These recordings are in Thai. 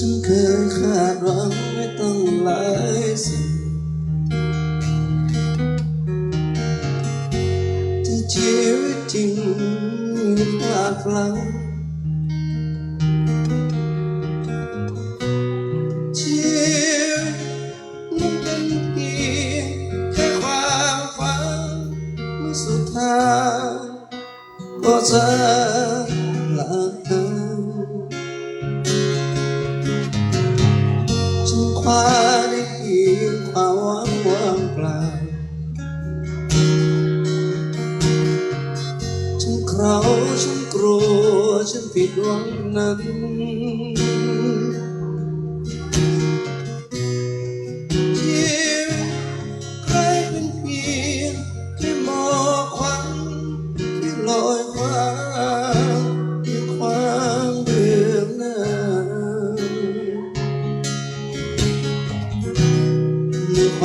ฉันเคยคาดหวังไม่ต้องหลายสิ่งที่ชีวิตจริงพลาดพลั้งชีวิตมันเป็นเพียงแค่ความฝันเมื่อสุดท้ายก็จะ ฉันคว้าได้เพียงความหวังว่างเปล่าฉันเคราฉันกลัวฉันผิดหวังนั้นชีวิตใครเป็นเพียงแค่หมอกควันที่ลอยคว้า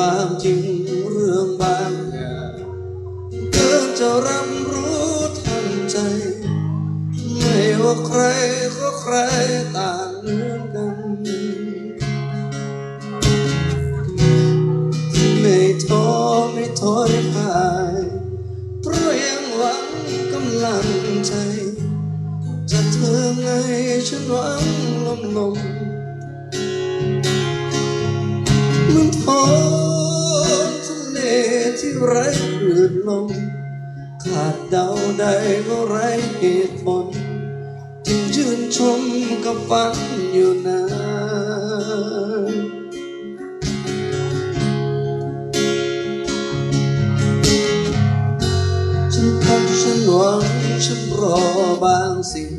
ความจริงเรื่องบางอย่างเกินจะรับรู้ทันใจ ไม่ว่าใครก็ใครต่างเหมือนกัน ไม่ท้อไม่ถอยพายเพราะยังหวังกำลังใจ จะเธอไงฉันหวังลมลม ไร้คลื่นลมขาดเดาใดก็ไร้เหตุผลจึงชื่นชมกับฝันอยู่นานฉันพักฉันหวังฉันรอบางสิ่ง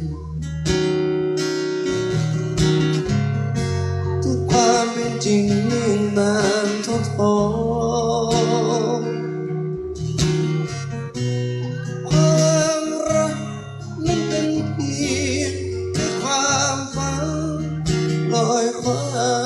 ทุกความเป็นจริง 来还。